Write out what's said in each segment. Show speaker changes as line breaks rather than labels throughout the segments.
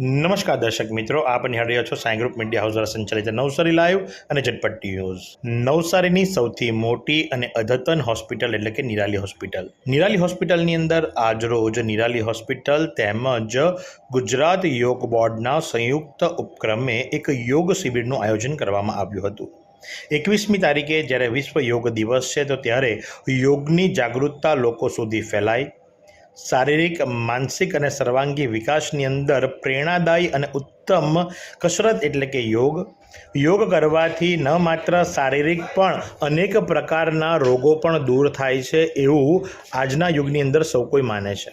નમસ્કાર દર્શક મિત્રો, આપ નિહાળી રહ્યા છો સાઈ ગ્રુપ મીડિયા હાઉસ દ્વારા સંચાલિત નવસારી લાઈવ અને ઝટપટ ન્યૂઝ. નવસારીની સૌથી મોટી અને અદ્યતન હોસ્પિટલ એટલે કે નિરાલી હોસ્પિટલ. નિરાલી હોસ્પિટલની અંદર આજરોજ નિરાલી હોસ્પિટલ તેમજ ગુજરાત યોગ બોર્ડના સંયુક્ત ઉપક્રમે એક યોગ શિબિરનું આયોજન કરવામાં આવ્યું હતું. એકવીસમી તારીખે જ્યારે વિશ્વ યોગ દિવસ છે, તો ત્યારે યોગની જાગૃતતા લોકો સુધી ફેલાય. શારીરિક, માનસિક અને સર્વાંગી વિકાસની અંદર પ્રેરણાદાયી અને ઉત્તમ કસરત એટલે કે યોગ. યોગ કરવાથી ન માત્ર શારીરિક પણ અનેક પ્રકારના રોગો પણ દૂર થાય છે એવું આજના યુગની અંદર સૌ કોઈ માને છે.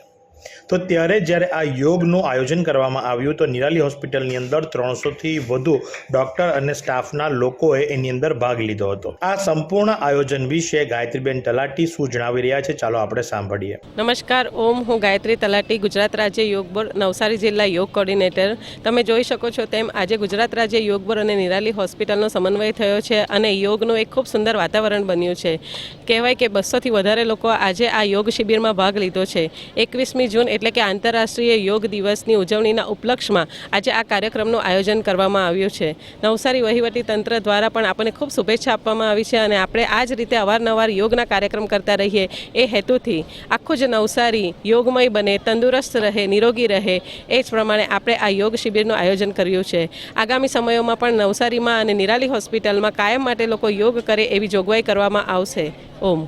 તો ત્યારે જ્યારે આ યોગનું આયોજન કરવામાં આવ્યું, તો નિરાલી હોસ્પિટલની અંદર ત્રણસોથી વધુ ડૉક્ટર અને સ્ટાફના લોકોએ એની અંદર ભાગ લીધો હતો. આ સંપૂર્ણ આયોજન વિશે ગાયત્રીબેન તલાટી શું જણાવી રહ્યા છે, ચાલો આપણે સાંભળીએ.
નમસ્કાર, ઓમ, હું ગાયત્રી તલાટી, ગુજરાત રાજ્ય યોગ બોર્ડ, નવસારી જિલ્લા યોગ કોર્ડિનેટર. તમે જોઈ શકો છો તેમ આજે ગુજરાત રાજ્ય યોગ બોર્ડ અને નિરાલી હોસ્પિટલનો સમન્વય થયો છે અને યોગનું એક ખૂબ સુંદર વાતાવરણ બન્યું છે. કહેવાય કે બસોથી વધારે લોકો આજે આ યોગ શિબિરમાં ભાગ લીધો છે. એકવીસમી જૂન એટલે કે આંતરરાષ્ટ્રીય યોગ દિવસની ઉજવણીના ઉપલક્ષમાં આજે આ કાર્યક્રમનું આયોજન કરવામાં આવ્યું છે. નવસારી વહીવટી તંત્ર દ્વારા પણ આપણને ખૂબ શુભેચ્છા આપવામાં આવી છે અને આપણે આ જ રીતે અવારનવાર યોગના કાર્યક્રમ કરતા રહીએ એ હેતુથી આખું જ નવસારી યોગમય બને, તંદુરસ્ત રહે, નિરોગી રહે એ જ પ્રમાણે આપણે આ યોગ શિબિરનું આયોજન કર્યું છે. આગામી સમયોમાં પણ નવસારીમાં અને નિરાલી હોસ્પિટલમાં કાયમ માટે લોકો યોગ કરે એવી જોગવાઈ કરવામાં આવશે. ઓમ.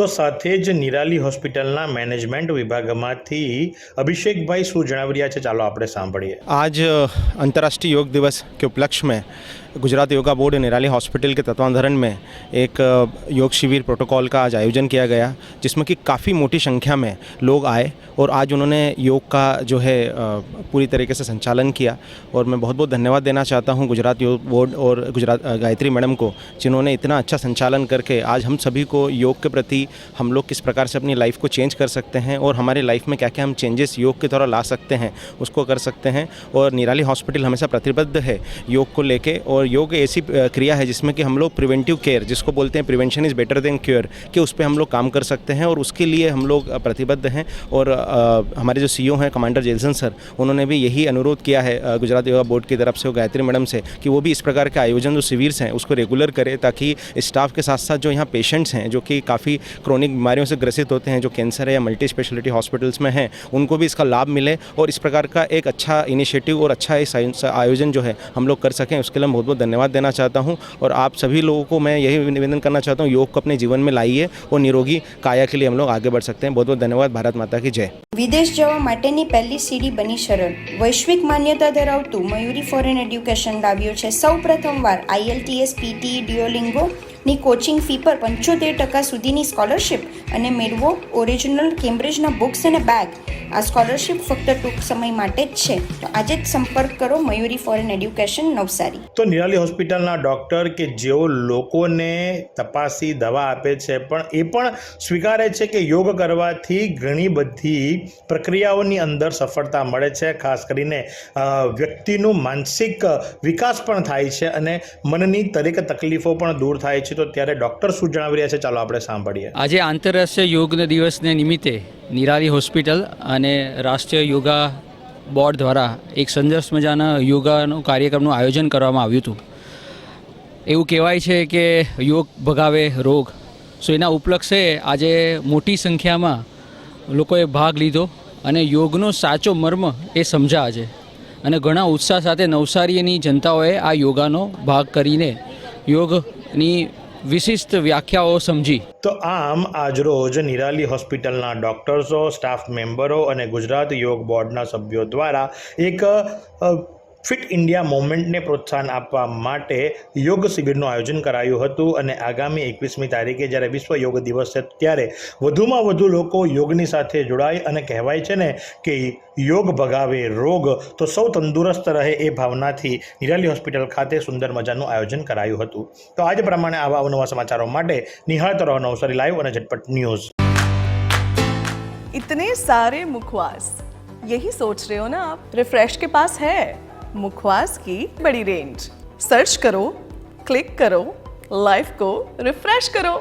તો સાથે જ નિરાલી હોસ્પિટલના મેનેજમેન્ટ વિભાગમાંથી અભિષેકભાઈ શું જણાવી રહ્યા છે? ચાલો આપણે સાંભળીએ.
આજ આંતરરાષ્ટ્રીય યોગ દિવસ કે ઉપલક્ષ Gujarat yoga board Nirali hospital के तत्वाधान में एक योग शिविर प्रोटोकॉल का आज आयोजन किया गया, जिसमें कि काफ़ी मोटी संख्या में लोग आए और आज उन्होंने योग का जो है पूरी तरीके से संचालन किया। और मैं बहुत बहुत धन्यवाद देना चाहता हूँ गुजरात योग बोर्ड और गुजरात गायत्री मैडम को, जिन्होंने इतना अच्छा संचालन करके आज हम सभी को योग के प्रति हम लोग किस प्रकार से अपनी लाइफ को चेंज कर सकते हैं और हमारे लाइफ में क्या क्या हम चेंजेस योग के द्वारा ला सकते हैं, उसको कर सकते हैं। और निराली हॉस्पिटल हमेशा प्रतिबद्ध है योग को लेके और योग ऐसी क्रिया है जिसमें कि हम लोग प्रिवेंटिव केयर जिसको बोलते हैं prevention is better than cure कि उस पर हम लोग काम कर सकते हैं और उसके लिए हम लोग प्रतिबद्ध हैं। और अ, हमारे जो सी हैं कमांडर जेलसन सर उन्होंने भी यही अनुरोध किया है गुजरात योगा बोर्ड की तरफ़ से और गायत्री मैडम से कि वो भी इस प्रकार के आयोजन जो शिविर हैं उसको रेगुलर करें ताकि स्टाफ के साथ साथ जो यहाँ पेशेंट्स हैं जो कि काफ़ी क्रोनिक बीमारियों से ग्रसित होते हैं जो कैंसर है या मल्टी स्पेशलिटी हॉस्पिटल्स में हैं उनको भी इसका लाभ मिले और इस प्रकार का एक अच्छा इनिशिएटिव और अच्छा इस आयोजन जो है हम लोग कर सकें उसके लिए बहुत बहुत धन्यवाद देना चाहता हूँ और आप सभी लोगों को मैं यही निवेदन करना चाहता हूँ योग को अपने जीवन में लाइए और निरोगी काया के लिए हम लोग आगे बढ़ सकते हैं बहुत बहुत धन्यवाद भारत माता की जय
વિદેશ જવા માટેની પહેલી સીડી બની સરળ વૈશ્વિક માન્યતા ધરાવતું મયુરી ફોરેન એડ્યુકેશન લાવ્યું છે સૌ પ્રથમવાર આઈએલટીએસ પીટી ડિયોલિંગોની કોચિંગ ફી પર પંચોતેર ટકા સુધીની સ્કોલરશિપ અને મેળવો ઓરિજિનલ કેમ્બ્રિજના બુક્સ અને બેગ આ સ્કોલરશિપ ફક્ત ટૂંક સમય માટે જ છે. તો આજે જ સંપર્ક કરો મયુરી ફોરેન એડ્યુકેશન નવસારી.
તો નિરાલી હોસ્પિટલના ડૉક્ટર કે જેઓ લોકોને તપાસી દવા આપે છે, પણ એ પણ સ્વીકારે છે કે યોગ કરવાથી ઘણી બધી પ્રક્રિયાઓની અંદર સફળતા મળે છે. ખાસ કરીને વ્યક્તિનું માનસિક વિકાસ પણ થાય છે અને મનની દરેક તકલીફો પણ દૂર થાય છે તો ત્યારે ડૉક્ટર શું જણાવી રહ્યા છે, ચાલો આપણે સાંભળીએ.
આજે આંતરરાષ્ટ્રીય યોગ દિવસને નિમિત્તે નિરાલી હોસ્પિટલ અને રાષ્ટ્રીય યોગા બોર્ડ દ્વારા એક સંદર્ભ મજાના યોગાનો કાર્યક્રમનું આયોજન કરવામાં આવ્યું હતું. એવું કહેવાય છે કે યોગ ભગાવે રોગ. સો એના ઉપલક્ષે આજે મોટી સંખ્યામાં લોકોએ ભાગ લીધો અને યોગનો સાચો મર્મ એ સમજ્યા આજે. અને ઘણા ઉત્સાહ સાથે નવસારીની જનતાઓએ આ યોગાનો ભાગ કરીને યોગની વિશિષ્ટ વ્યાખ્યાઓ સમજી.
તો આમ આજરોજ નિરાલી હોસ્પિટલના ડોક્ટર્સો, સ્ટાફ મેમ્બરો અને ગુજરાત યોગ બોર્ડના સભ્યો દ્વારા એક ફિટ ઇન્ડિયા મોમેન્ટને પ્રોત્સાહન આપવા માટે યોગ શિબિરનું આયોજન કરાયું હતું અને આગામી એકવીસમી તારીખે જ્યારે વિશ્વ યોગ દિવસ છે ત્યારે વધુમાં વધુ લોકો યોગની સાથે જોડાય અને કહેવાય છે ને કે યોગ ભગાવે રોગ તો સૌ તંદુરસ્ત રહે એ ભાવનાથી નિરાલી હોસ્પિટલ ખાતે સુંદર મજાનું આયોજન કરાયું હતું તો આજ પ્રમાણે આવા અવનવા સમાચારો માટે નિહાળતો રહો નવસારી લાઈવ અને ઝટપટ ન્યૂઝ
इतने सारे मुखवास यही सोच रहे हो ना आप रिफ्रेश के पास है मुखवास की बड़ी रेंज सर्च करो क्लिक करो लाइफ को रिफ्रेश करो